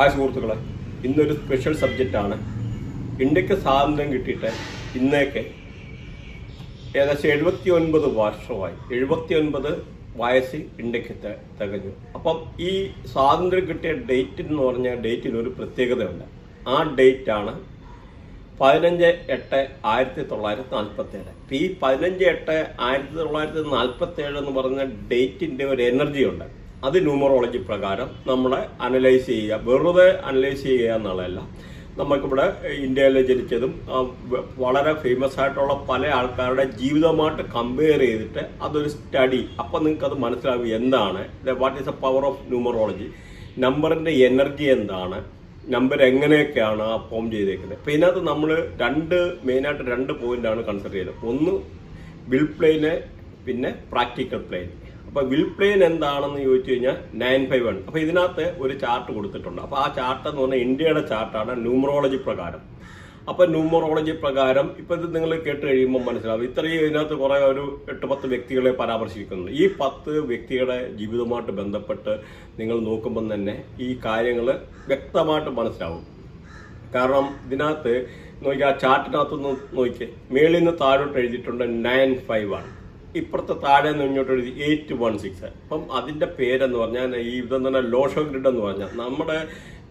Hi സുഹൃത്തുക്കളെ. ഇന്നൊരു special സബ്ജക്റ്റാണ് ഇന്ത്യയ്ക്ക് സ്വാതന്ത്ര്യം കിട്ടിയിട്ട് ഇന്നേക്ക് ഏകദേശം എഴുപത്തി ഒൻപത് വർഷമായി. എഴുപത്തി ഒൻപത് വയസ്സിൽ ഇന്ത്യയ്ക്ക് തികഞ്ഞു. അപ്പം ഈ സ്വാതന്ത്ര്യം കിട്ടിയ ഡേറ്റ് എന്ന് പറഞ്ഞ ഡേറ്റിന് ഒരു പ്രത്യേകതയുണ്ട്. ആ ഡേറ്റ് ആണ് പതിനഞ്ച് എട്ട് ആയിരത്തി തൊള്ളായിരത്തി നാൽപ്പത്തി ഏഴ് ഈ പതിനഞ്ച് എട്ട് ആയിരത്തി തൊള്ളായിരത്തി നാൽപ്പത്തി ഏഴ് എന്ന് പറഞ്ഞ ഡേറ്റിന്റെ ഒരു എനർജി ഉണ്ട്. അത് ന്യൂമറോളജി പ്രകാരം നമ്മളെ അനലൈസ് ചെയ്യുക. വെറുതെ അനലൈസ് ചെയ്യുക എന്നുള്ളതല്ല. നമുക്കിവിടെ ഇന്ത്യയിൽ ജനിച്ചതും വളരെ ഫേമസ് ആയിട്ടുള്ള പല ആൾക്കാരുടെ ജീവിതമായിട്ട് കമ്പയർ ചെയ്തിട്ട് അതൊരു സ്റ്റഡി അപ്പം നിങ്ങൾക്ക് അത് മനസ്സിലാവും എന്താണ്. What is a power of numerology നമ്പറിന്റെ എനർജി എന്താണ്? നമ്പർ എങ്ങനെയൊക്കെയാണ് ആ ഫോം ചെയ്തേക്കുന്നത്? അപ്പം ഇതിനകത്ത് നമ്മൾ രണ്ട് മെയിനായിട്ട് രണ്ട് പോയിന്റാണ് കൺസിഡർ ചെയ്യുന്നത് ഒന്ന് ബിൽ പ്ലെയിന് പിന്നെ പ്രാക്ടിക്കൽ പ്ലെയിൻ അപ്പോൾ വിൽ പ്ലെയിൻ എന്താണെന്ന് ചോദിച്ചു കഴിഞ്ഞാൽ നയൻ ഫൈവ് വൺ അപ്പോൾ ഇതിനകത്ത് ഒരു ചാർട്ട് കൊടുത്തിട്ടുണ്ട്. അപ്പോൾ ആ ചാർട്ട് എന്ന് പറഞ്ഞാൽ ഇന്ത്യയുടെ ചാർട്ടാണ് ന്യൂമറോളജി പ്രകാരം. അപ്പോൾ ന്യൂമറോളജി പ്രകാരം ഇപ്പം ഇത് നിങ്ങൾ കേട്ട് കഴിയുമ്പോൾ മനസ്സിലാവും. ഇത്രയും ഇതിനകത്ത് കുറേ ഒരു എട്ട് പത്ത് വ്യക്തികളെ പരാമർശിക്കുന്നുണ്ട് ഈ പത്ത് വ്യക്തികളുടെ ജീവിതവുമായിട്ട് ബന്ധപ്പെട്ട് നിങ്ങൾ നോക്കുമ്പം തന്നെ ഈ കാര്യങ്ങൾ വ്യക്തമായിട്ട് മനസ്സിലാവും. കാരണം ഇതിനകത്ത് നോക്കി ആ ചാർട്ടിനകത്തൊന്ന് നോക്കി മേളിൽ നിന്ന് താഴോട്ട് എഴുതിയിട്ടുണ്ട് നയൻ ഫൈവ് ആണ് ഇപ്പുറത്തെ താഴെ നിന്ന് ഇങ്ങോട്ട് എഴുതി എയ്റ്റ് വൺ സിക്സ് അപ്പം അതിന്റെ പേരെന്ന് പറഞ്ഞാൽ ഈ ഇതെന്ന് പറഞ്ഞാൽ ലോഷോ ഗ്രിഡ് എന്ന് പറഞ്ഞാൽ നമ്മുടെ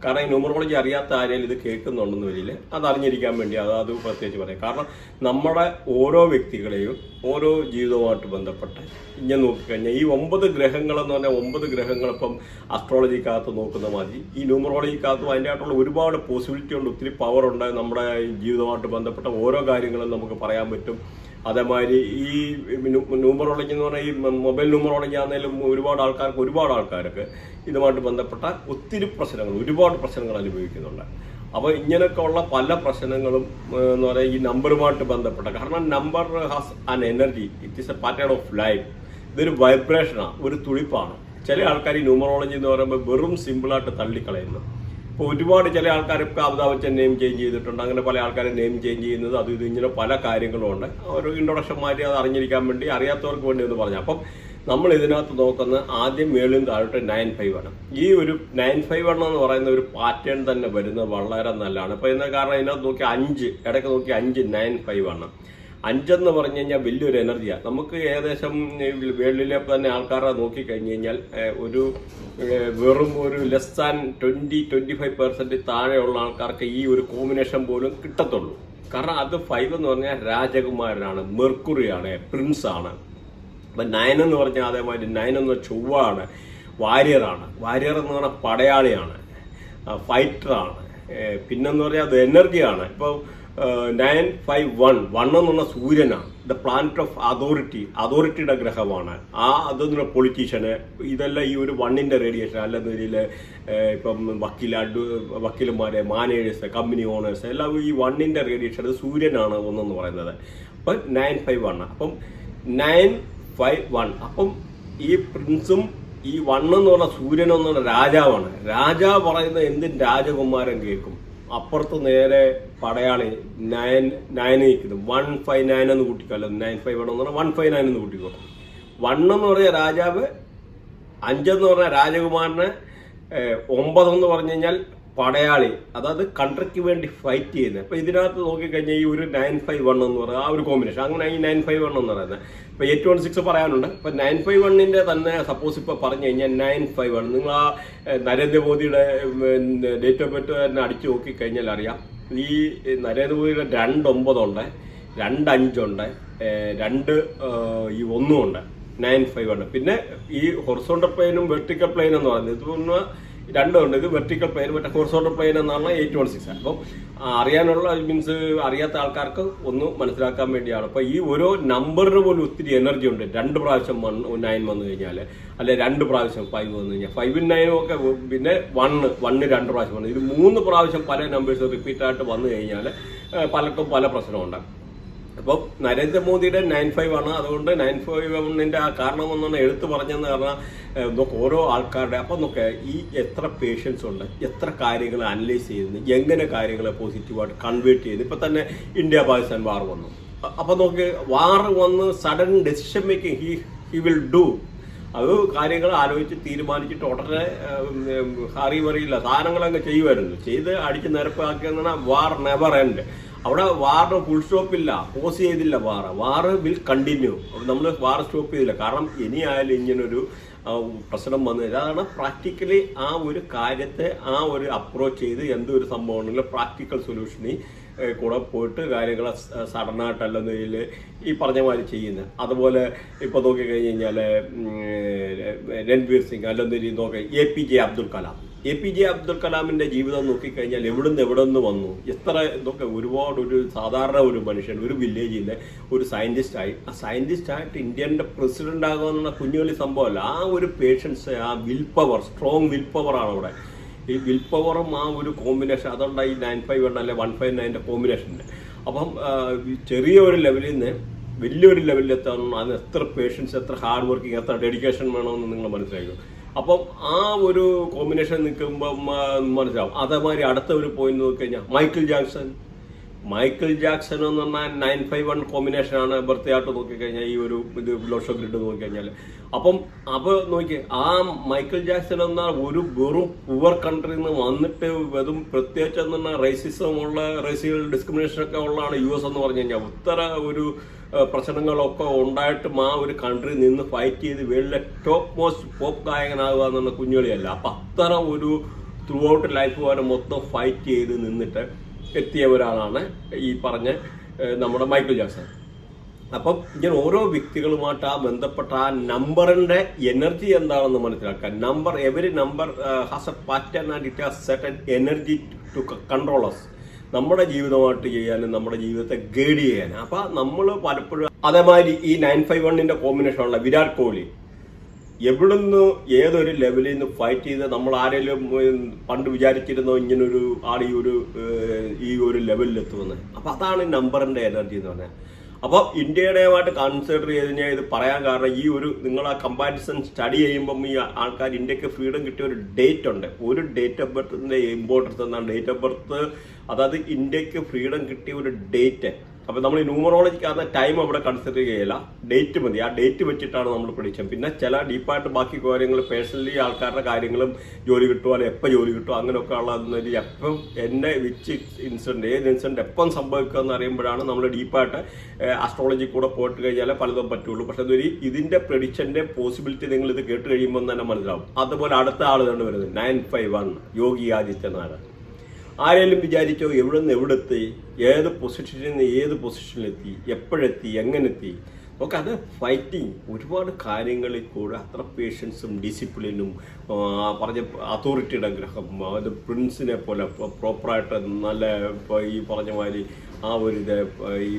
കാരണം ഈ ന്യൂമറോളജി അറിയാത്ത ആരെങ്കിലും ഇത് കേൾക്കുന്നുണ്ടെന്ന് വരില്ല അത് അറിഞ്ഞിരിക്കാൻ വേണ്ടി അത് അത് പ്രത്യേകിച്ച് പറയാം. കാരണം നമ്മുടെ ഓരോ വ്യക്തികളെയും ഓരോ ജീവിതവുമായിട്ട് ബന്ധപ്പെട്ട് ഇങ്ങനെ നോക്കിക്കഴിഞ്ഞാൽ ഈ ഒമ്പത് ഗ്രഹങ്ങളെന്ന് പറഞ്ഞാൽ ഒമ്പത് ഗ്രഹങ്ങൾ ഇപ്പം അസ്ട്രോളജിക്കകത്ത് നോക്കുന്ന മാതിരി ഈ ന്യൂമറോളജിക്കകത്തും അതിന്റെ ആയിട്ടുള്ള ഒരുപാട് പോസിബിലിറ്റി ഉണ്ട് ഒത്തിരി പവർ ഉണ്ട് നമ്മുടെ ജീവിതവുമായിട്ട് ബന്ധപ്പെട്ട ഓരോ കാര്യങ്ങളും നമുക്ക് പറയാൻ പറ്റും. അതേമാതിരി ഈ ന്യൂമറോളജി എന്ന് പറഞ്ഞാൽ ഈ മൊബൈൽ ന്യൂമറോളജി ആണെങ്കിലും ഒരുപാട് ആൾക്കാർക്ക് ഒരുപാട് ആൾക്കാർക്ക് ഇതുമായിട്ട് ബന്ധപ്പെട്ട ഒത്തിരി പ്രശ്നങ്ങൾ ഒരുപാട് പ്രശ്നങ്ങൾ അനുഭവിക്കുന്നുണ്ട്. അപ്പോൾ ഇങ്ങനെയൊക്കെ ഉള്ള പല പ്രശ്നങ്ങളും എന്ന് പറയുക ഈ നമ്പറുമായിട്ട് ബന്ധപ്പെട്ട കാരണം number has an energy it is a pattern of life ഇതൊരു വൈബ്രേഷനാണ് ഒരു തുളിപ്പാണ് ചില ആൾക്കാർ ഈ ന്യൂമറോളജി എന്ന് പറയുമ്പോൾ വെറും സിമ്പിളായിട്ട് തള്ളിക്കളയുന്നു. ഇപ്പോൾ ഒരുപാട് ചില ആൾക്കാരൊക്കെ അമിതാഭ് വെച്ച് നെയിം ചേഞ്ച് ചെയ്തിട്ടുണ്ട്. അങ്ങനെ പല ആൾക്കാരെ നെയിം ചേഞ്ച് ചെയ്യുന്നത് അത് ഇത് ഇങ്ങനെ പല കാര്യങ്ങളും ഉണ്ട് ഒരു ഇൻട്രൊഡക്ഷൻ മാറ്റി അത് അറിഞ്ഞിരിക്കാൻ വേണ്ടി അറിയാത്തവർക്ക് വേണ്ടി എന്ന് പറഞ്ഞു. അപ്പം നമ്മൾ ഇതിനകത്ത് നോക്കുന്ന ആദ്യം മേളിൽ താഴോട്ട് നയൻ ഫൈവ് ആണ്. ഈ ഒരു നയൻ ഫൈവ് ആണ് എന്ന് പറയുന്ന ഒരു പാറ്റേൺ തന്നെ വരുന്നത് വളരെ നല്ലതാണ്. അപ്പോൾ ഇതിനെ കാരണം ഇതിനകത്ത് നോക്കി അഞ്ച് ഇടയ്ക്ക് നോക്കി അഞ്ച് നയൻ ഫൈവ് ആണ്. അഞ്ചെന്ന് പറഞ്ഞു കഴിഞ്ഞാൽ വലിയൊരു എനർജിയാണ് നമുക്ക് ഏകദേശം വേൾഡിലെ തന്നെ ആൾക്കാരെ നോക്കി കഴിഞ്ഞു കഴിഞ്ഞാൽ ഒരു വെറും ഒരു less than twenty twenty five percent താഴെയുള്ള ആൾക്കാർക്ക് ഈ ഒരു കോമ്പിനേഷൻ പോലും കിട്ടത്തുള്ളൂ. കാരണം അത് ഫൈവ് എന്ന് പറഞ്ഞാൽ രാജകുമാരനാണ് മെർക്കുറിയാണ് പ്രിൻസ് ആണ്. അപ്പം നയൻ എന്ന് പറഞ്ഞാൽ അതേമാതിരി നയൻ എന്ന് ചൊവ്വാണ് വാരിയറാണ് വാരിയർ എന്ന് പറഞ്ഞാൽ പടയാളിയാണ് ഫൈറ്ററാണ് പിന്നെന്ന് പറഞ്ഞാൽ അത് എനർജിയാണ് ഇപ്പോൾ നയൻ ഫൈവ് വൺ വൺ എന്ന് പറഞ്ഞാൽ സൂര്യനാണ്. ദ പ്ലാനറ്റ് ഓഫ് അതോറിറ്റി അതോറിറ്റിയുടെ ഗ്രഹമാണ്. ആ അത് പൊളിറ്റീഷ്യന് ഇതെല്ലാം ഈ ഒരു വണ്ണിന്റെ റേഡിയേഷൻ അല്ലെന്ന രീതിയിൽ ഇപ്പം വക്കീൽ അഡ്വ വക്കീലന്മാരെ മാനേജേഴ്സ് കമ്പനി ഓണേഴ്സ് എല്ലാം ഈ വണ്ണിന്റെ റേഡിയേഷൻ അത് സൂര്യനാണ് ഒന്നെന്ന് പറയുന്നത്. അപ്പം നയൻ ഫൈവ് വൺ അപ്പം നയൻ ഫൈവ് വൺ അപ്പം ഈ പ്രിൻസും ഈ വണ്ണെന്ന് പറഞ്ഞ സൂര്യൻ എന്ന് പറഞ്ഞ രാജാവാണ്. രാജാവ് പറയുന്ന എന്തിന് രാജകുമാരൻ കേൾക്കും. അപ്പുറത്ത് നേരെ പടയാളി നയൻ നയൻ നിൽക്കുന്നത് വൺ ഫൈവ് നയൻ എന്ന് കൂട്ടിക്കോ. നയൻ ഫൈവ് വൺ എന്ന് പറഞ്ഞാൽ വൺ ഫൈവ് നയൻ എന്ന് കൂട്ടിക്കോ. വൺ എന്ന് പറഞ്ഞ രാജാവ് അഞ്ചെന്ന് പറഞ്ഞ രാജകുമാരന് ഒമ്പതെന്ന് പറഞ്ഞു കഴിഞ്ഞാൽ പടയാളി അതായത് കൺട്രിക്ക് വേണ്ടി ഫൈറ്റ് ചെയ്യുന്നത്. അപ്പൊ ഇതിനകത്ത് നോക്കിക്കഴിഞ്ഞാൽ ഈ ഒരു നയൻ ഫൈവ് വൺ എന്ന് പറയുന്നത് ആ ഒരു കോമ്പിനേഷൻ അങ്ങനെ ഈ നയൻ ഫൈവ് വൺ എന്ന് പറയുന്നത്. ഇപ്പൊ എയ്റ്റ് വൺ സിക്സ് പറയാനുണ്ട്. ഇപ്പൊ നയൻ ഫൈവ് വണ്ണിന്റെ തന്നെ സപ്പോസ് ഇപ്പൊ പറഞ്ഞു കഴിഞ്ഞാൽ നയൻ ഫൈവ് വൺ നിങ്ങൾ ആ നരേന്ദ്രമോദിയുടെ ഡേറ്റ് ഓഫ് ബർത്ത് തന്നെ അടിച്ചു നോക്കിക്കഴിഞ്ഞാൽ അറിയാം. ഈ നരേന്ദ്രമോദിയുടെ രണ്ട് ഒമ്പതുണ്ട് രണ്ട് അഞ്ചുണ്ട് രണ്ട് ഈ ഒന്നും ഉണ്ട് നയൻ ഫൈവ് ഉണ്ട് പിന്നെ ഈ ഹൊറിസോണ്ടൽ പ്ലെയിനും വെർട്ടിക്കൽ പ്ലെയിൻ എന്ന് പറയുന്നത്. ഇത് പിന്നെ രണ്ടുണ്ട്. ഇത് വെർട്ടിക്കൽ പ്ലെയിൻ മറ്റേ ഹൊറിസോണ്ടൽ പ്ലെയിൻ എന്നാണ് എയ്റ്റ് വൺ സിക്സ് അപ്പം അറിയാനുള്ള മീൻസ് അറിയാത്ത ആൾക്കാർക്ക് ഒന്ന് മനസ്സിലാക്കാൻ വേണ്ടിയാണ്. അപ്പൊ ഈ ഓരോ നമ്പറിന് പോലും ഒത്തിരി എനർജി ഉണ്ട്. രണ്ട് പ്രാവശ്യം വൺ നയൻ വന്നു കഴിഞ്ഞാൽ അല്ലെ രണ്ട് പ്രാവശ്യം ഫൈവ് വന്നു കഴിഞ്ഞാൽ ഫൈവും നയനും ഒക്കെ പിന്നെ വണ്ണ് വണ്ണ് രണ്ട് പ്രാവശ്യം വന്നു. ഇത് മൂന്ന് പ്രാവശ്യം പല നമ്പേഴ്സ് റിപ്പീറ്റ് ആയിട്ട് വന്നു കഴിഞ്ഞാൽ പലർക്കും പല പ്രശ്നമുണ്ട് അപ്പം നരേന്ദ്രമോദിയുടെ നയൻ ഫൈവ് ആണ്. അതുകൊണ്ട് നയൻ ഫൈവ് വണ്ണിന്റെ ആ കാരണം എന്നാണ് എടുത്തു പറഞ്ഞെന്ന് പറഞ്ഞാൽ നോക്ക് ഓരോ ആൾക്കാരുടെ അപ്പം നോക്കെ ഈ എത്ര പേഷ്യൻസ് ഉണ്ട് എത്ര കാര്യങ്ങൾ അനലൈസ് ചെയ്യുന്നു എങ്ങനെ കാര്യങ്ങളെ പോസിറ്റീവായിട്ട് കൺവേർട്ട് ചെയ്യുന്നു. ഇപ്പൊ തന്നെ ഇന്ത്യ പാകിസ്ഥാൻ വാർ വന്നു. അപ്പം നോക്ക് വാർ വന്ന് sudden decision making he he will do അത് കാര്യങ്ങൾ ആലോചിച്ച് തീരുമാനിച്ചിട്ട് ഉടനെ പറയില്ല സാധനങ്ങളങ്ങ് ചെയ്യുമായിരുന്നു. ചെയ്ത് അടിച്ച് നിരപ്പാക്കിയെന്നാണ് വാർ നെവർ എൻഡ് അവിടെ വാറിന് ഫുൾ സ്റ്റോപ്പ് ഇല്ല. പോസ് ചെയ്തില്ല വാർ വാർ വിൽ കണ്ടിന്യൂ നമ്മൾ വാർ സ്റ്റോപ്പ് ചെയ്തില്ല. കാരണം ഇനിയായാലും ഇങ്ങനൊരു ഒരു പ്രശ്നം വന്നു അതാണ് പ്രാക്ടിക്കലി ആ ഒരു കാര്യത്തെ ആ ഒരു അപ്രോച്ച് ചെയ്ത് എന്തൊരു സംഭവം ഉണ്ടെങ്കിലും പ്രാക്ടിക്കൽ സൊല്യൂഷനിൽ കൂടെ പോയിട്ട് കാര്യങ്ങൾ സഡനായിട്ടല്ലെന്നതിൽ ഈ പറഞ്ഞ മാതിരി ചെയ്യുന്നത് അതുപോലെ ഇപ്പോൾ നോക്കിക്കഴിഞ്ഞ് കഴിഞ്ഞാൽ രൺവീർ സിംഗ് അല്ലെന്നു നോക്കി A P J Abdul Kalam. A P J Abdul കലാമിന്റെ ജീവിതം നോക്കിക്കഴിഞ്ഞാൽ എവിടുന്ന് എവിടെ നിന്ന് വന്നു? എത്ര ഇതൊക്കെ ഒരുപാട് ഒരു സാധാരണ ഒരു മനുഷ്യൻ ഒരു വില്ലേജിലെ ഒരു സയന്റിസ്റ്റ് ആയി. ആ സയന്റിസ്റ്റ് ആയിട്ട് ഇന്ത്യന്റെ പ്രസിഡന്റ് ആകുമെന്നുള്ള കുഞ്ഞുകളി സംഭവമല്ല. ആ ഒരു പേഷ്യൻസ് ആ will power strong will power ആണ് അവിടെ. ഈ വിൽ പവറും ആ ഒരു കോമ്പിനേഷൻ അതുകൊണ്ട് ഈ നയൻ ഫൈവ് വൺ അല്ലെ വൺ ഫൈവ് നയന്റെ കോമ്പിനേഷന്റെ അപ്പം ചെറിയ ഒരു ലെവലിൽ നിന്ന് വലിയൊരു ലെവലിൽ എത്താൻ അതിന് എത്ര പേഷ്യൻസ് എത്ര ഹാർഡ് വർക്കിംഗ് എത്ര ഡെഡിക്കേഷൻ വേണമെന്ന് നിങ്ങൾ മനസ്സിലാക്കും അപ്പം ആ ഒരു കോമ്പിനേഷൻ നിൽക്കുമ്പോൾ മനസ്സിലാവും അതേമാതിരി അടുത്ത ഒരു പോയിന്റ് നോക്കി കഴിഞ്ഞാൽ മൈക്കിൾ ജാക്സൺ മൈക്കിൾ ജാക്സൺ എന്ന് പറഞ്ഞാൽ നയൻ ഫൈവ് വൺ ബർത്ത്ഡേ ആയിട്ട് നോക്കിക്കഴിഞ്ഞാൽ ഈ ഒരു ഇത് ലോഷോ ഗ്രിഡ് നോക്കിക്കഴിഞ്ഞാൽ അപ്പം അപ്പോൾ നോക്കി ആ മൈക്കിൾ ജാക്സൺ എന്ന ഒരു വെറും പുവർ കൺട്രിയിൽ നിന്ന് വന്നിട്ട് വെറും പ്രത്യേകിച്ച് എന്ന് പറഞ്ഞാൽ റേസിസം ഉള്ള റേസിയൽ ഡിസ്ക്രിമിനേഷൻ ഒക്കെ ഉള്ളതാണ് യു എസ് എന്ന് പറഞ്ഞു കഴിഞ്ഞാൽ ഉത്തര ഒരു പ്രശ്നങ്ങളൊക്കെ ഉണ്ടായിട്ടും ആ ഒരു കൺട്രി നിന്ന് ഫൈറ്റ് ചെയ്ത് വേൾഡിലെ ടോപ്പ് മോസ്റ്റ് പോപ്പ് ഗായകനാകുക എന്നുള്ള കുഞ്ഞുകളിയല്ല. അപ്പം അത്തരം ഒരു ത്രൂ ഔട്ട് ലൈഫ് വരെ മൊത്തം ഫൈറ്റ് ചെയ്ത് നിന്നിട്ട് എത്തിയ ഒരാളാണ് ഈ പറഞ്ഞ നമ്മുടെ മൈക്കിൾ ജാക്സൺ. അപ്പം ഇങ്ങനെ ഓരോ വ്യക്തികളുമായിട്ട് ആ ബന്ധപ്പെട്ട ആ നമ്പറിന്റെ എനർജി എന്താണെന്ന് മനസ്സിലാക്കാൻ number every number has a pattern and it has set energy to controls നമ്മുടെ ജീവിതമായിട്ട് ചെയ്യാനും നമ്മുടെ ജീവിതത്തെ ഗൈഡ് ചെയ്യാനും. അപ്പൊ നമ്മൾ പലപ്പോഴും അതേമാതിരി ഈ നയൻ ഫൈവ് കോമ്പിനേഷൻ ഉള്ള വിരാട് കോഹ്ലി എവിടുന്ന് ഏതൊരു ലെവലിൽ നിന്ന് ഫൈറ്റ് ചെയ്ത് നമ്മൾ ആരെങ്കിലും പണ്ട് വിചാരിച്ചിരുന്നോ ഇങ്ങനൊരു ആൾ ഈ ഒരു ഈ ഒരു ലെവലിൽ എത്തുമെന്ന്. അപ്പൊ അതാണ് നമ്പറിന്റെ എനർജി എന്ന് പറഞ്ഞാൽ. അപ്പോൾ ഇന്ത്യയുടേതുമായിട്ട് കൺസിഡർ ചെയ്ത് കഴിഞ്ഞാൽ ഇത് പറയാൻ കാരണം ഈ ഒരു നിങ്ങൾ ആ കമ്പാരിസൺ സ്റ്റഡി ചെയ്യുമ്പം ഈ ആൾക്കാർ ഇന്ത്യയ്ക്ക് ഫ്രീഡം കിട്ടിയ ഒരു ഡേറ്റ് ഉണ്ട്. ഒരു ഡേറ്റ് ഓഫ് ബർത്തിന്റെ ഇമ്പോർട്ടൻസ് എന്നാണ് ഡേറ്റ് ഓഫ് ബർത്ത് അതായത് ഇന്ത്യയ്ക്ക് ഫ്രീഡം കിട്ടിയ ഒരു ഡേറ്റ് അപ്പൊ നമ്മൾ ഈ ന്യൂമറോളജിക്കകത്ത് ടൈം അവിടെ കൺസിഡർ ചെയ്യില്ല ഡേറ്റ് മതി. ആ ഡേറ്റ് വെച്ചിട്ടാണ് നമ്മൾ പഠിച്ചത് പിന്നെ ചില ഡീപ്പായിട്ട് ബാക്കി കാര്യങ്ങൾ പേഴ്സണലി ആൾക്കാരുടെ കാര്യങ്ങളും ജോലി കിട്ടുമോ അല്ലെങ്കിൽ എപ്പോൾ ജോലി കിട്ടുമോ അങ്ങനെയൊക്കെ ഉള്ള എപ്പം എന്നെ വിച്ച് ഇൻസിഡന്റ് ഏത് ഇൻസിഡന്റ് എപ്പം സംഭവിക്കുക എന്ന് അറിയുമ്പോഴാണ് നമ്മൾ ഡീപ്പായിട്ട് ആസ്ട്രോളജി കൂടെ പോയിട്ട് കഴിഞ്ഞാൽ പലതും പറ്റുള്ളൂ. പക്ഷെ അതൊരു ഇതിന്റെ പ്രഡിക്ഷന്റെ പോസിബിലിറ്റി നിങ്ങൾ ഇത് കേട്ട് കഴിയുമ്പോൾ തന്നെ മനസ്സിലാവും. അതുപോലെ അടുത്ത ആൾ തന്നെ വരുന്നത്? Nine five one Yogi Adityanath ആരെങ്കിലും വിചാരിച്ചോ എവിടെ നിന്ന് എവിടെ എത്തി ഏത് പൊസിഷനിൽ നിന്ന് ഏത് പൊസിഷനിലെത്തി എപ്പോഴെത്തി എങ്ങനെത്തി? ഒക്കെ അത് ഫൈറ്റിങ് ഒരുപാട് കാര്യങ്ങളിൽ കൂടെ അത്ര പേഷ്യൻസും ഡിസിപ്ലിനും പറഞ്ഞ അതോറിറ്റിയുടെ ഗ്രഹം അത് പ്രിൻസിനെ പോലെ പ്രോപ്പറായിട്ട് നല്ല ഈ പറഞ്ഞ മാതിരി ആ ഒരു ഇത് ഈ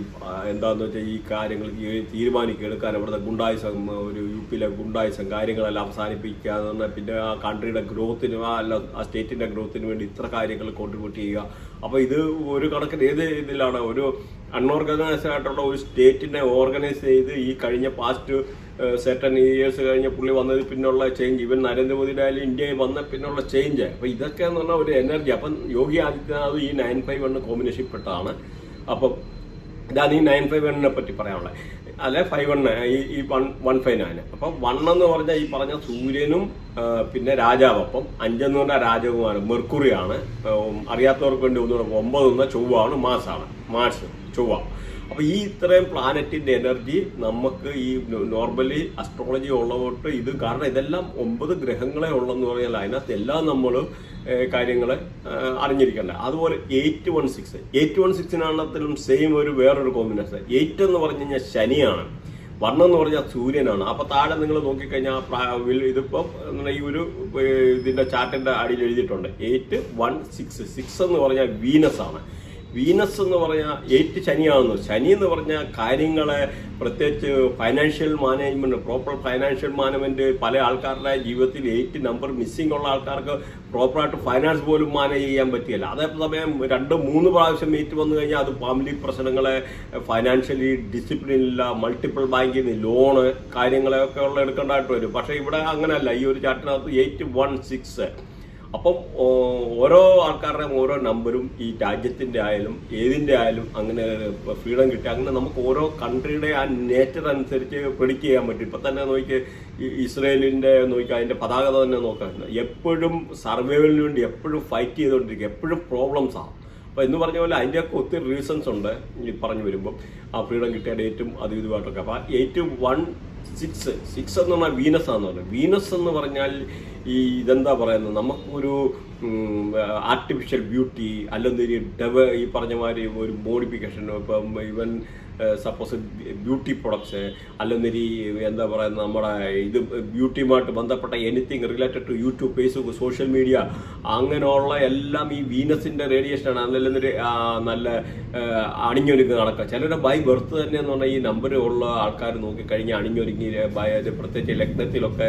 എന്താണെന്ന് വെച്ചാൽ ഈ കാര്യങ്ങൾ തീരുമാനിക്കുക എടുക്കാൻ അവിടുത്തെ ഗുണ്ടായുസം ഒരു യു പിയിലെ ഗുണ്ടായുസം കാര്യങ്ങളെല്ലാം അവസാനിപ്പിക്കുക എന്ന് പറഞ്ഞാൽ പിന്നെ ആ കൺട്രിയുടെ ഗ്രോത്തിന് അല്ല ആ സ്റ്റേറ്റിന്റെ ഗ്രോത്തിന് വേണ്ടി ഇത്ര കാര്യങ്ങൾ കോൺട്രിബ്യൂട്ട് ചെയ്യുക. അപ്പോൾ ഇത് ഒരു കണക്കിന് ഏത് ഇതിലാണ് ഒരു അൺഓർഗനൈസ്ഡ് ആയിട്ടുള്ള ഒരു സ്റ്റേറ്റിനെ ഓർഗനൈസ് ചെയ്ത് ഈ കഴിഞ്ഞ പാസ്റ്റ് സെറ്റൻ ഇയേഴ്സ് കഴിഞ്ഞ പുള്ളി വന്നതിൽ പിന്നുള്ള ചേഞ്ച് ഇവൻ നരേന്ദ്രമോദിയുടെ ആയാലും ഇന്ത്യയിൽ വന്ന പിന്നുള്ള ചേഞ്ച് അപ്പോൾ ഇതൊക്കെ എന്ന് പറഞ്ഞാൽ ഒരു എനർജി അപ്പം യോഗി ആദിത്യനാഥ് ഈ നയൻ ഫൈവ് വണ്ണ് കോമ്പിനേഷൻ പെട്ടതാണ്. അപ്പം ഇതാണ് ഈ നയൻ ഫൈവ് വണ്ണിനെ പറ്റി പറയാനുള്ളത്. അല്ലെ ഫൈവ് വൺ ഈ ഈ വൺ വൺ ഫൈവ് നയൻ അപ്പം വൺ എന്ന് പറഞ്ഞാൽ ഈ പറഞ്ഞ സൂര്യനും പിന്നെ രാജാവ് അപ്പം അഞ്ചെന്ന് പറഞ്ഞാൽ രാജകുമാരൻ. മെർക്കുറിയാണ്. അറിയാത്തവർക്ക് വേണ്ടി ഒന്ന് ഒമ്പത് എന്ന ചൊവ്വാണ് മാസാണ്. മാർസ് ചൊവ്വ. അപ്പൊ ഈ ഇത്രയും പ്ലാനറ്റിന്റെ എനർജി നമുക്ക് ഈ നോർമലി അസ്ട്രോളജി ഉള്ളവർക്ക് ഇത് കാരണം ഇതെല്ലാം ഒമ്പത് ഗ്രഹങ്ങളെ ഉള്ളെന്ന് പറഞ്ഞാൽ അതിനകത്ത് എല്ലാം നമ്മൾ കാര്യങ്ങൾ അറിഞ്ഞിരിക്കണ്ട അതുപോലെ eight one six eight one സിക്സിനാണെങ്കിലും same ഒരു വേറൊരു കോമ്പിനേഷൻ എയ്റ്റ് എന്ന് പറഞ്ഞു കഴിഞ്ഞാൽ ശനിയാണ്. വർണം എന്ന് പറഞ്ഞാൽ സൂര്യനാണ്. അപ്പൊ താഴെ നിങ്ങൾ നോക്കിക്കഴിഞ്ഞാൽ ഇതിപ്പം ഈ ഒരു ഇതിന്റെ ചാർട്ടിന്റെ അടിയിൽ എഴുതിയിട്ടുണ്ട്. എയ്റ്റ് വൺ സിക്സ് സിക്സ് എന്ന് പറഞ്ഞാൽ വീനസ് ആണ്. വീനസ് എന്ന് പറഞ്ഞാൽ എയ്റ്റ് ശനിയാകുന്നു ശനി എന്ന് പറഞ്ഞാൽ കാര്യങ്ങളെ പ്രത്യേകിച്ച് financial management proper financial management പല ആൾക്കാരുടെ ജീവിതത്തിൽ എയ്റ്റ് നമ്പർ മിസ്സിംഗ് ഉള്ള ആൾക്കാർക്ക് പ്രോപ്പറായിട്ട് ഫൈനാൻസ് പോലും മാനേജ് ചെയ്യാൻ പറ്റിയല്ല. അതേസമയം രണ്ട് മൂന്ന് പ്രാവശ്യം എയ്റ്റ് വന്നു കഴിഞ്ഞാൽ അത് ഫാമിലി പ്രശ്നങ്ങളെ ഫൈനാൻഷ്യലി ഡിസിപ്ലിൻ ഇല്ല മൾട്ടിപ്പിൾ ബാങ്കിൽ നിന്ന് ലോണ് കാര്യങ്ങളൊക്കെ ഉള്ള എടുക്കേണ്ടതായിട്ട് വരും. പക്ഷേ ഇവിടെ അങ്ങനെയല്ല ഈ ഒരു ചാട്ടിനകത്ത് എയ്റ്റ് വൺ സിക്സ് അപ്പം ഓരോ ആൾക്കാരുടെയും ഓരോ നമ്പരും ഈ രാജ്യത്തിന്റെ ആയാലും ഏതിന്റെ ആയാലും അങ്ങനെ ഫ്രീഡം കിട്ടി. അങ്ങനെ നമുക്ക് ഓരോ കൺട്രിയുടെ ആ നേച്ചർ അനുസരിച്ച് പ്രിഡിക്റ്റ് ചെയ്യാൻ പറ്റും. ഇപ്പൊ തന്നെ നോക്കി ഇസ്രയേലിന്റെ നോക്കി അതിന്റെ പതാക തന്നെ നോക്കാറുണ്ട് എപ്പോഴും സർവൈവലിന് വേണ്ടി എപ്പോഴും ഫൈറ്റ് ചെയ്തുകൊണ്ടിരിക്കുക. എപ്പോഴും പ്രോബ്ലംസ് ആണ് അപ്പൊ എന്ന് പറഞ്ഞ പോലെ അതിന്റെയൊക്കെ ഒത്തിരി റീസൺസ് ഉണ്ട്. ഈ പറഞ്ഞു വരുമ്പോൾ ആ ഫ്രീഡം കിട്ടിയ ഡേറ്റും അത് ഇതുമായിട്ടൊക്കെ. അപ്പൊ എയ്റ്റ് വൺ സിക്സ് സിക്സ് എന്ന് പറഞ്ഞാൽ വീനസ് ആണെന്ന് പറയുന്നത് വീനസ് എന്ന് പറഞ്ഞാൽ ഈ ഇതെന്താ പറയുന്നത്? നമുക്കൊരു ആർട്ടിഫിഷ്യൽ ബ്യൂട്ടി അല്ലെങ്കിൽ ഡെവ ഈ പറഞ്ഞ മാതിരി ഒരു മോഡിഫിക്കേഷൻ ഇപ്പം ഇവൻ സപ്പോസ് ബ്യൂട്ടി പ്രൊഡക്ട്സ് അല്ലെങ്കിൽ എന്താ പറയുന്നത് നമ്മുടെ ഇത് ബ്യൂട്ടിയുമായിട്ട് ബന്ധപ്പെട്ട anything related to YouTube Facebook social media അങ്ങനെയുള്ള എല്ലാം ഈ വീനസിന്റെ റേഡിയേഷനാണ് അല്ലെങ്കിൽ നല്ല അണിഞ്ഞൊരുങ്ങി നടക്കുക. ചിലരുടെ ബൈ ബർത്ത് തന്നെ എന്ന് പറഞ്ഞാൽ ഈ നമ്പർ ഉള്ള ആൾക്കാർ നോക്കിക്കഴിഞ്ഞാൽ അണിഞ്ഞൊരുങ്ങി ബൈ പ്രത്യേകിച്ച് ലഗ്നത്തിലൊക്കെ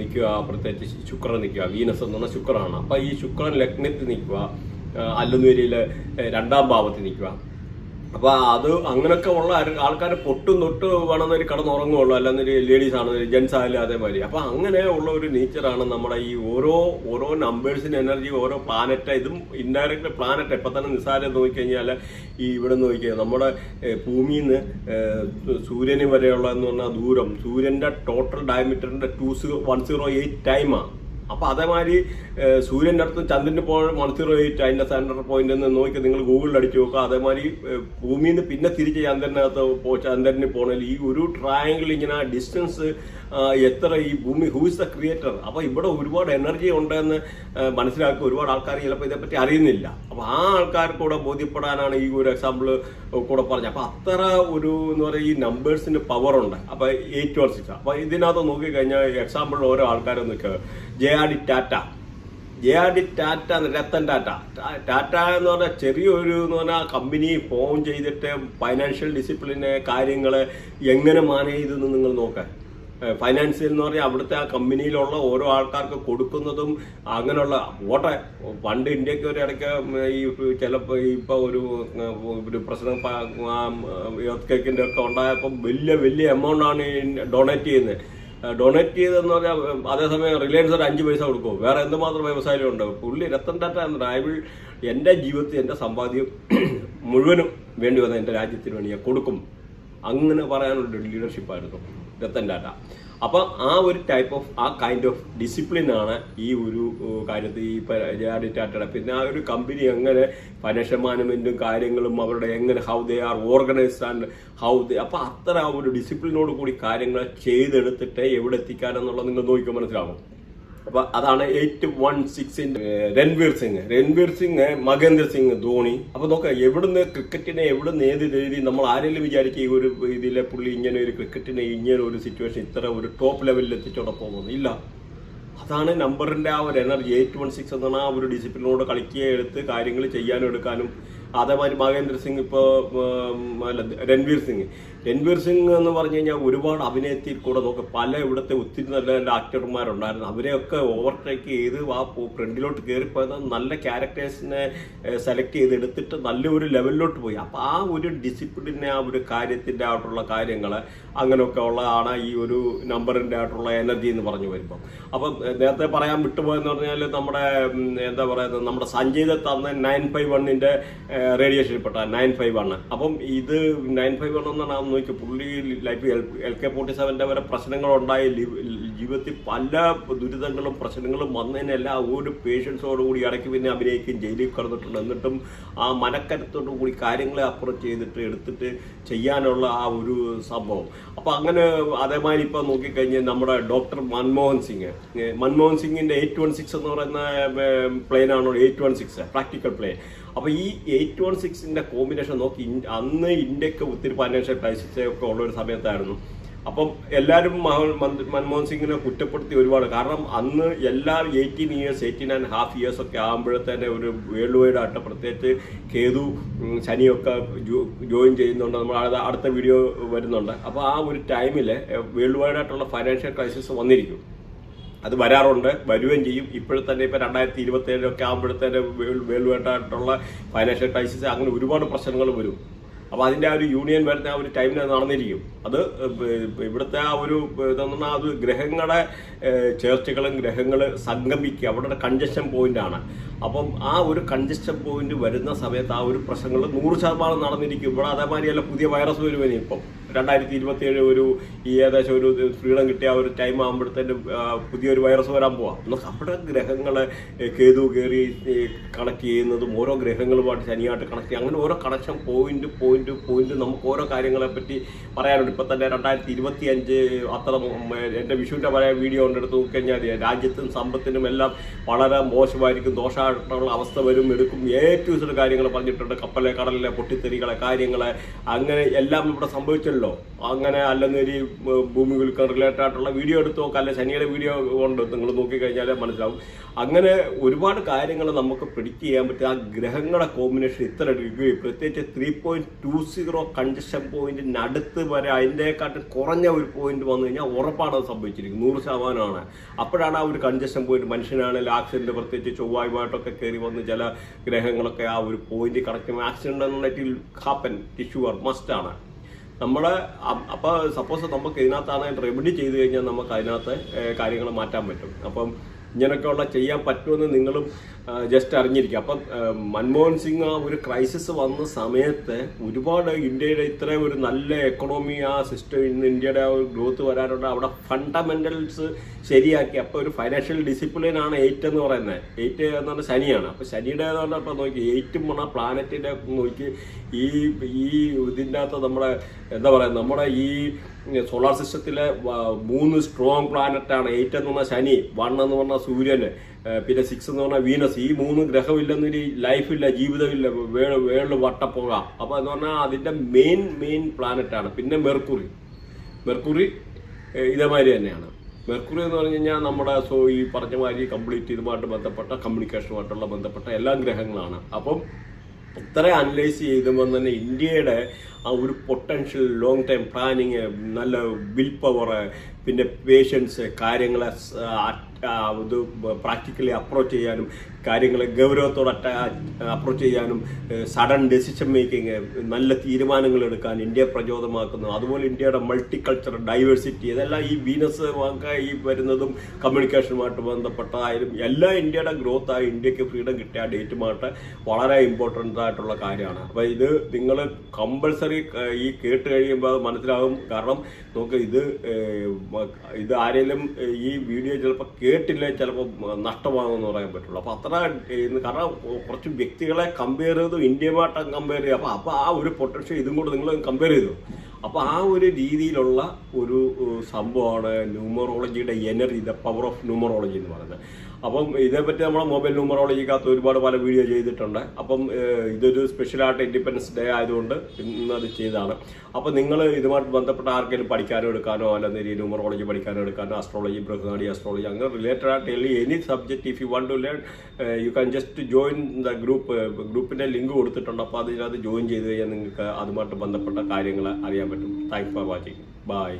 നിൽക്കുക പ്രത്യേകിച്ച് ശുക്രൻ നിൽക്കുക. വീനസ് എന്ന് പറഞ്ഞാൽ ശുക്രനാണ്. അപ്പോൾ ഈ ശുക്രൻ ലഗ്നത്തിൽ നിൽക്കുക അല്ലെന്നൂരിയിൽ രണ്ടാം ഭാവത്തിൽ നിൽക്കുക. അപ്പൊ അത് അങ്ങനൊക്കെ ഉള്ള ആൾക്കാർ പൊട്ടും തൊട്ട് വേണമെന്നൊരു കടന്നുറങ്ങുള്ളൂ അല്ലെന്നൊരു ലേഡീസ് ആണ് ജെൻസ് ആയാലും അതേമാതിരി. അപ്പൊ അങ്ങനെ ഉള്ള ഒരു നേച്ചറാണ് നമ്മുടെ ഈ ഓരോ ഓരോ നമ്പേഴ്സിന് എനർജി ഓരോ പ്ലാനറ്റ് ഇതും ഇൻഡയറക്റ്റ് പ്ലാനറ്റ് ഇപ്പൊ തന്നെ നിസ്സാരം നോക്കിക്കഴിഞ്ഞാൽ ഈ ഇവിടെ നോക്കിയാൽ നമ്മുടെ ഭൂമിയിൽ നിന്ന് സൂര്യന് വരെയുള്ള എന്ന് പറഞ്ഞാൽ ദൂരം. സൂര്യന്റെ ടോട്ടൽ ഡയമീറ്ററിന്റെ ടു വൺ സീറോ എയ്റ്റ് ടൈമാണ് അപ്പൊ അതേമാതിരി സൂര്യന്റെ അടുത്ത് ചന്ദ്രന്റെ പോ one zero eight center point എന്ന് നോക്കി നിങ്ങൾ ഗൂഗിളിൽ അടിച്ചു നോക്കുക. അതേമാതിരി ഭൂമിയിൽ നിന്ന് പിന്നെ തിരിച്ച് ചന്ദ്രനകത്ത് പോ ചന്ദ്രന് പോകണമെങ്കിൽ ഈ ഒരു ട്രയാങ്കിൾ ഇങ്ങനെ ഡിസ്റ്റൻസ് എത്ര ഈ ഭൂമി ഹൂ ഇസ് ദ ക്രിയേറ്റർ അപ്പൊ ഇവിടെ ഒരുപാട് എനർജി ഉണ്ടെന്ന് മനസ്സിലാക്കി ഒരുപാട് ആൾക്കാർ ചിലപ്പോൾ ഇതേപ്പറ്റി അറിയുന്നില്ല. അപ്പൊ ആ ആൾക്കാർക്കൂടെ ബോധ്യപ്പെടാനാണ് ഈ ഒരു എക്സാമ്പിൾ കൂടെ പറഞ്ഞത്. അപ്പൊ അത്ര ഒരു എന്ന് പറയുക ഈ നമ്പേഴ്സിന് പവർ ഉണ്ട്. അപ്പൊ എയ്റ്റ് ഓർ സിക്സ് അപ്പൊ ഇതിനകത്ത് നോക്കിക്കഴിഞ്ഞാൽ എക്സാമ്പിൾ ഓരോ ആൾക്കാരും നിൽക്കുക J R D Tata J R D Tata Ratan Tata Tata എന്ന് പറഞ്ഞാൽ ചെറിയൊരു എന്ന് പറഞ്ഞാൽ കമ്പനി ഫോം ചെയ്തിട്ട് ഫൈനാൻഷ്യൽ ഡിസിപ്ലിന് കാര്യങ്ങൾ എങ്ങനെ മാനേജ് ചെയ്തെന്ന് നിങ്ങൾ നോക്കാൻ ഫൈനാൻസിൽ എന്ന് പറഞ്ഞാൽ അവിടുത്തെ ആ കമ്പനിയിലുള്ള ഓരോ ആൾക്കാർക്ക് കൊടുക്കുന്നതും അങ്ങനെയുള്ള ഓട്ടെ പണ്ട് ഇന്ത്യയ്ക്ക് ഒരു ഇടയ്ക്ക് ഈ ചിലപ്പോൾ ഇപ്പോൾ ഒരു ഒരു പ്രശ്നം ഒക്കെ ഉണ്ടായപ്പോൾ വലിയ വലിയ എമൗണ്ട് ആണ് ഡൊണേറ്റ് ചെയ്യുന്നത് ഡൊണേറ്റ് ചെയ്തെന്ന് പറഞ്ഞാൽ അതേസമയം റിലയൻസ് ഒരു അഞ്ച് പൈസ കൊടുക്കും വേറെ എന്തുമാത്രം വ്യവസായം ഉണ്ട്. പുള്ളി രത്തൻ ടാറ്റ എന്ന ഐ വിൽ എന്റെ ജീവിതത്തിൽ എന്റെ സമ്പാദ്യം മുഴുവനും വേണ്ടി വന്ന എന്റെ രാജ്യത്തിന് വേണ്ടി ഞാൻ കൊടുക്കും. അങ്ങനെ പറയാനുള്ള ലീഡർഷിപ്പായിരുന്നു രത്തൻ ടാറ്റ അപ്പോൾ ആ ഒരു ടൈപ്പ് ഓഫ് ആ കൈൻഡ് ഓഫ് ഡിസിപ്ലിൻ ആണ് ഈ ഒരു കാര്യത്തിൽ ഈ ജാഡി ടാറ്റയുടെ പിന്നെ ആ ഒരു കമ്പനി എങ്ങനെ ഫൈനാൻഷ്യൽ മാനേജ്മെന്റും കാര്യങ്ങളും അവരുടെ എങ്ങനെ how they are organized and how they അപ്പോൾ അത്ര ഒരു ഡിസിപ്ലിനോട് കൂടി കാര്യങ്ങൾ ചെയ്തെടുത്തിട്ട് എവിടെ എത്തിക്കാനെന്നുള്ളത് നിങ്ങൾ നോക്കിയാൽ മനസ്സിലാവും? അപ്പൊ അതാണ് എയ്റ്റ് വൺ സിക്സിന്റെ രൺവീർ സിംഗ്. രൺവീർ സിംഗ് മഹേന്ദ്ര സിംഗ് ധോണി. അപ്പൊ നോക്ക എവിടുന്ന് ക്രിക്കറ്റിനെ എവിടുന്ന് ഏത് രീതി നമ്മൾ ആരെങ്കിലും വിചാരിക്കുക ഈ ഒരു ഇതിലെ പുള്ളി ഇങ്ങനെ ഒരു ക്രിക്കറ്റിനെ ഇങ്ങനെ ഒരു സിറ്റുവേഷൻ ഇത്ര ഒരു ടോപ്പ് ലെവലിൽ എത്തിച്ചോടെ പോകുന്നത് ഇല്ല. അതാണ് നമ്പറിന്റെ ആ ഒരു എനർജി എയ്റ്റ് വൺ സിക്സ് എന്നാണ് ആ ഒരു ഡിസിപ്ലിനോട് കളിക്കുക എടുത്ത് കാര്യങ്ങൾ ചെയ്യാനും എടുക്കാനും. അതേമാതിരി മഹേന്ദ്ര സിംഗ് ഇപ്പോൾ അല്ല രൺവീർ സിംഗ്. രൺവീർ സിംഗ് എന്ന് പറഞ്ഞു കഴിഞ്ഞാൽ ഒരുപാട് അഭിനയത്തിൽ കൂടെ നോക്കി പല ഇവിടുത്തെ ഒത്തിരി നല്ല നല്ല ആക്ടർമാരുണ്ടായിരുന്നു അവരെയൊക്കെ ഓവർടേക്ക് ചെയ്ത് ആ ഫ്രണ്ടിലോട്ട് കയറിപ്പോയത് നല്ല ക്യാരക്ടേഴ്സിനെ സെലക്ട് ചെയ്ത് എടുത്തിട്ട് നല്ലൊരു ലെവലിലോട്ട് പോയി. അപ്പോൾ ആ ഒരു ഡിസിപ്ലിനെ ആ ഒരു കാര്യത്തിന്റെ ആയിട്ടുള്ള കാര്യങ്ങൾ അങ്ങനെയൊക്കെ ഉള്ളതാണ് ഈ ഒരു നമ്പറിന്റെ ആയിട്ടുള്ള എനർജി എന്ന് പറഞ്ഞു വരുമ്പോൾ അപ്പം നേരത്തെ പറയാൻ വിട്ടുപോയെന്ന് പറഞ്ഞാൽ നമ്മുടെ എന്താ പറയുന്നത് നമ്മുടെ സഞ്ജയ് ദത്ത് അന്ന് നയൻ ഫൈവ് വണ്ണിന്റെ റേഡിയേഷനിൽപ്പെട്ട നയൻ ഫൈവ് വണ്ണ് അപ്പം ഇത് നയൻ ഫൈവ് വൺ എന്നാണ് നോക്കി പുള്ളി ലൈഫ് എൽ കെ ഫോർട്ടി സെവന്റെ വരെ പ്രശ്നങ്ങളുണ്ടായി. ജീവിതത്തിൽ പല ദുരിതങ്ങളും പ്രശ്നങ്ങളും വന്നതിനെല്ലാം ഒരു പേഷ്യൻസോടുകൂടി ഇടയ്ക്ക് പിന്നെ അഭിനയിക്കുകയും ജയിലിൽ കിടന്നിട്ടുണ്ട്. എന്നിട്ടും ആ മനക്കരുത്തോടു കൂടി കാര്യങ്ങളെ അപ്രോച്ച് ചെയ്തിട്ട് എടുത്തിട്ട് ചെയ്യാനുള്ള ആ ഒരു സംഭവം. അപ്പോൾ അങ്ങനെ അതേമാതിരി ഇപ്പോൾ നോക്കിക്കഴിഞ്ഞാൽ നമ്മുടെ ഡോക്ടർ മൻമോഹൻ സിംഗ്. മൻമോഹൻ സിംഗിന്റെ എയ്റ്റ് വൺ സിക്സ് എന്ന് പറയുന്ന പ്ലെയിനാണോ eight one six practical plane അപ്പൊ ഈ എയ്റ്റ് വൺ സിക്സിന്റെ കോമ്പിനേഷൻ നോക്കി അന്ന് ഇന്ത്യയ്ക്ക് ഒത്തിരി ഫൈനാൻഷ്യൽ ക്രൈസിസ് ഒക്കെ ഉള്ള ഒരു സമയത്തായിരുന്നു. അപ്പം എല്ലാവരും മഹ- മൻമോഹൻ സിംഗിനെ കുറ്റപ്പെടുത്തി ഒരുപാട്. കാരണം അന്ന് എല്ലാ eighteen years eighteen and half years ഒക്കെ ആകുമ്പോഴത്തേനെ ഒരു വേൾഡ് വൈഡ് ആയിട്ട് പ്രത്യേകിച്ച് കേതു ശനിയൊക്കെ ജോയിൻ ചെയ്യുന്നുണ്ട്. നമ്മൾ അടുത്ത വീഡിയോ വരുന്നുണ്ട്. അപ്പോൾ ആ ഒരു ടൈമിൽ വേൾഡ് വൈഡ് ആയിട്ടുള്ള ഫൈനാൻഷ്യൽ ക്രൈസിസ് വന്നിരിക്കും. അത് വരാറുണ്ട് വരുകയും ചെയ്യും. ഇപ്പോഴും തന്നെ ഇപ്പൊ രണ്ടായിരത്തി ഇരുപത്തി ഏഴിലൊക്കെ ആകുമ്പോഴത്തേന് വേൾഡ് ഫൈനാൻഷ്യൽ ക്രൈസിസ് അങ്ങനെ ഒരുപാട് പ്രശ്നങ്ങൾ വരും. അപ്പോൾ അതിന്റെ ആ ഒരു യൂണിയൻ വരുന്ന ആ ഒരു ടൈമിന് നടന്നിരിക്കും. അത് ഇവിടുത്തെ ആ ഒരു ഇതെന്ന് പറഞ്ഞാൽ അത് ഗ്രഹങ്ങളെ ചേർച്ചകളും ഗ്രഹങ്ങൾ സംഗമിക്കുക. അവിടെ കൺജഷൻ പോയിന്റ് ആണ്. അപ്പം ആ ഒരു കൺജഷൻ പോയിന്റ് വരുന്ന സമയത്ത് ആ ഒരു പ്രശ്നങ്ങൾ നൂറ് ശതമാനം നടന്നിരിക്കും. ഇവിടെ അതേമാതിരിയല്ല പുതിയ വൈറസ് വരുവനി ഇപ്പം. രണ്ടായിരത്തി ഇരുപത്തി ഏഴ് ഒരു ഈ ഏകദേശം ഒരു ഫ്രീഡം കിട്ടിയ ഒരു ടൈം ആകുമ്പോഴത്തേന് പുതിയൊരു വൈറസ് വരാൻ പോവാം. എന്നാൽ അവിടെ ഗ്രഹങ്ങളെ കേതു കയറി കണക്ട് ചെയ്യുന്നതും ഓരോ ഗ്രഹങ്ങളുമായിട്ട് ശനിയായിട്ട് കണക്ട് ചെയ്യുക അങ്ങനെ ഓരോ കണക്ഷൻ പോയിന്റ് പോയിന്റ് പോയിന്റ് നമുക്ക് ഓരോ കാര്യങ്ങളെ പറ്റി പറയാനുണ്ട്. ഇപ്പം തന്നെ രണ്ടായിരത്തി ഇരുപത്തി അഞ്ച് അത്ര എന്റെ വിഷുവിന്റെ പല വീഡിയോ കൊണ്ട് എടുത്ത് നോക്കിക്കഴിഞ്ഞാൽ രാജ്യത്തും സമ്പത്തിനും എല്ലാം വളരെ മോശമായിരിക്കും. ദോഷമായിട്ടുള്ള അവസ്ഥ വരും എടുക്കും. ഏറ്റവും ഇഷ്ടം കാര്യങ്ങൾ പറഞ്ഞിട്ടുണ്ട്. കപ്പലെ കടലിലെ പൊട്ടിത്തെറികളെ കാര്യങ്ങളെ അങ്ങനെ എല്ലാം ഇവിടെ സംഭവിച്ചല്ലോ. അങ്ങനെ അല്ലെന്നൊരു ഭൂമി കുലുക്കം റിലേറ്റഡ് ആയിട്ടുള്ള വീഡിയോ എടുത്ത് നോക്കാം. അല്ലെ ശനിയുടെ വീഡിയോ ഉണ്ട്. നിങ്ങൾ നോക്കിക്കഴിഞ്ഞാൽ മനസ്സിലാവും. അങ്ങനെ ഒരുപാട് കാര്യങ്ങൾ നമുക്ക് പ്രിഡിക്റ്റ് ചെയ്യാൻ പറ്റും. ആ ഗ്രഹങ്ങളുടെ കോമ്പിനേഷൻ ഇത്ര ഡിഗ്രി പ്രത്യേകിച്ച് three point two zero conjunction പോയിന്റിന് അടുത്ത് വരെ അതിന്റെക്കാട്ടും കുറഞ്ഞ ഒരു പോയിന്റ് വന്നു കഴിഞ്ഞാൽ ഉറപ്പാണ് അത് സംഭവിച്ചിരിക്കുന്നത്. നൂറ് ശതമാനമാണ്. അപ്പോഴാണ് ആ ഒരു കൺജക്ഷൻ പോയിന്റ് മനുഷ്യനാണെങ്കിൽ ആക്സിഡന്റ് പ്രത്യേകിച്ച് ചൊവ്വായുമായിട്ടൊക്കെ കയറി വന്ന് ചില ഗ്രഹങ്ങളൊക്കെ ആ ഒരു പോയിന്റ് കണക്ട് ആക്സിഡന്റ് ഹാപ്പൻ ടിഷ്യൂർ മസ്റ്റ് ആണ്. നമ്മൾ അപ്പോൾ സപ്പോസ് നമുക്ക് ഇതിനകത്താണ് റെമഡി ചെയ്ത് കഴിഞ്ഞാൽ നമുക്ക് അതിനകത്ത് കാര്യങ്ങൾ മാറ്റാൻ പറ്റും. അപ്പം ഇങ്ങനെയൊക്കെയുള്ള ചെയ്യാൻ പറ്റുമെന്ന് നിങ്ങളും ജസ്റ്റ് അറിഞ്ഞിരിക്കുക. അപ്പം മൻമോഹൻ സിംഗ് ആ ഒരു ക്രൈസിസ് വന്ന സമയത്ത് ഒരുപാട് ഇന്ത്യയുടെ ഇത്രയും ഒരു നല്ല എക്കണോമി ആ സിസ്റ്റം ഇന്ന് ഇന്ത്യയുടെ ആ ഒരു ഗ്രോത്ത് വരാനുള്ള അവിടെ ഫണ്ടമെന്റൽസ് ശരിയാക്കി. അപ്പോൾ ഒരു ഫൈനാൻഷ്യൽ ഡിസിപ്ലിൻ ആണ് എയ്റ്റ് എന്ന് പറയുന്നത്. എയ്റ്റ് എന്ന് പറഞ്ഞാൽ ശനിയാണ്. അപ്പോൾ ശനിയുടെ എന്ന് പറഞ്ഞാൽ ഇപ്പോൾ നോക്കി എയ്റ്റും പറഞ്ഞ പ്ലാനറ്റിന്റെ നോക്കി ഈ ഈ ഇതിന്റെ അകത്ത് നമ്മുടെ എന്താ പറയുക നമ്മുടെ ഈ സോളാർ സിസ്റ്റത്തിലെ മൂന്ന് സ്ട്രോങ് പ്ലാനറ്റാണ് എയ്റ്റ് എന്ന് പറഞ്ഞാൽ ശനി വൺ എന്ന് പറഞ്ഞാൽ സൂര്യന് പിന്നെ സിക്സ് എന്ന് പറഞ്ഞാൽ വീനസ്. ഈ മൂന്ന് ഗ്രഹമില്ലെന്നൊരു ലൈഫില്ല ജീവിതമില്ല വേൾ വേൾ വട്ടപ്പുക. അപ്പോൾ എന്ന് പറഞ്ഞാൽ അതിന്റെ മെയിൻ മെയിൻ പ്ലാനറ്റ് ആണ്. പിന്നെ മെർക്കുറി. മെർക്കുറി ഇതേമാതിരി തന്നെയാണ്. മെർക്കുറി എന്ന് പറഞ്ഞു കഴിഞ്ഞാൽ നമ്മുടെ സോ ഈ പറഞ്ഞ മാതിരി കംപ്ലീറ്റ് ഇതുമായിട്ട് ബന്ധപ്പെട്ട കമ്മ്യൂണിക്കേഷനുമായിട്ടുള്ള ബന്ധപ്പെട്ട എല്ലാ ഗ്രഹങ്ങളാണ്. അപ്പം ഇത്ര അനലൈസ് ചെയ്തുമ്പോൾ തന്നെ ഇന്ത്യയുടെ ആ ഒരു പൊട്ടൻഷ്യൽ ലോങ് ടൈം പ്ലാനിങ് നല്ല വിൽ പവർ പിന്നെ പേഷ്യൻസ് കാര്യങ്ങളെ ഇത് പ്രാക്ടിക്കലി അപ്രോച്ച് ചെയ്യാനും കാര്യങ്ങളെ ഗൗരവത്തോടെ അപ്രോച്ച് ചെയ്യാനും സഡൻ ഡെസിഷൻ മേക്കിംഗ് നല്ല തീരുമാനങ്ങൾ എടുക്കാൻ ഇന്ത്യ പ്രചോദമാക്കുന്നു. അതുപോലെ ഇന്ത്യയുടെ മൾട്ടി കൾച്ചർ ഡൈവേഴ്സിറ്റി ഇതെല്ലാം ഈ ഒക്കെ ഈ വരുന്നതും കമ്മ്യൂണിക്കേഷനുമായിട്ട് ബന്ധപ്പെട്ടതായാലും എല്ലാ ഇന്ത്യയുടെ ഗ്രോത്ത് ആയി ഇന്ത്യയ്ക്ക് ഫ്രീഡം കിട്ടിയ ഡേറ്റുമായിട്ട് വളരെ ഇമ്പോർട്ടന്റ് ആയിട്ടുള്ള കാര്യമാണ്. അപ്പോൾ ഇത് നിങ്ങൾ കമ്പൾസറി ഈ കേട്ട് കഴിയുമ്പോൾ അത് മനസ്സിലാകും കാരണം നമുക്ക് ഇത് ഇത് ആരെങ്കിലും ഈ വീഡിയോ ചിലപ്പോൾ കേട്ടില്ലേ ചിലപ്പോൾ നഷ്ടമാകുമെന്ന് പറയാൻ പറ്റുള്ളൂ. അപ്പോൾ അത്ര ഏഹ്, കാരണം കുറച്ച് വ്യക്തികളെ കമ്പയർ ചെയ്തു ഇന്ത്യയുമായിട്ട് കമ്പയർ ചെയ്യുക അപ്പോൾ അപ്പോൾ ആ ഒരു പൊട്ടൻഷ്യൽ ഇതും കൂടെ നിങ്ങൾ കമ്പയർ ചെയ്തു. അപ്പോൾ ആ ഒരു രീതിയിലുള്ള ഒരു സംഭവമാണ് ന്യൂമറോളജിയുടെ energy the power of numerology എന്ന് പറയുന്നത്. അപ്പം ഇതേപ്പറ്റി നമ്മുടെ മൊബൈൽ ന്യൂമറോളജിക്കകത്ത് ഒരുപാട് പല വീഡിയോ ചെയ്തിട്ടുണ്ട്. അപ്പം ഇതൊരു സ്പെഷ്യലായിട്ട് ഇൻഡിപെൻഡൻസ് ഡേ ആയതുകൊണ്ട് ഇന്ന് അത് ചെയ്തതാണ്. അപ്പം നിങ്ങൾ ഇതുമായിട്ട് ബന്ധപ്പെട്ട ആർക്കെങ്കിലും പഠിക്കാനോ എടുക്കാനോ അല്ലെങ്കിൽ ന്യൂമറോളജി പഠിക്കാനോ എടുക്കാനോ ആസ്ട്രോളജി ബ്രഹ്മാടി ആസ്ട്രോളജി അങ്ങനെ റിലേറ്റഡ് ആയിട്ട് any subject if you want to learn you can just join the group ഗ്രൂപ്പിന്റെ ലിങ്ക് കൊടുത്തിട്ടുണ്ട്. അപ്പോൾ അതിനകത്ത് ജോയിൻ ചെയ്ത് കഴിഞ്ഞാൽ നിങ്ങൾക്ക് അതുമായിട്ട് ബന്ധപ്പെട്ട കാര്യങ്ങൾ അറിയാൻ പറ്റും. Thanks for watching bye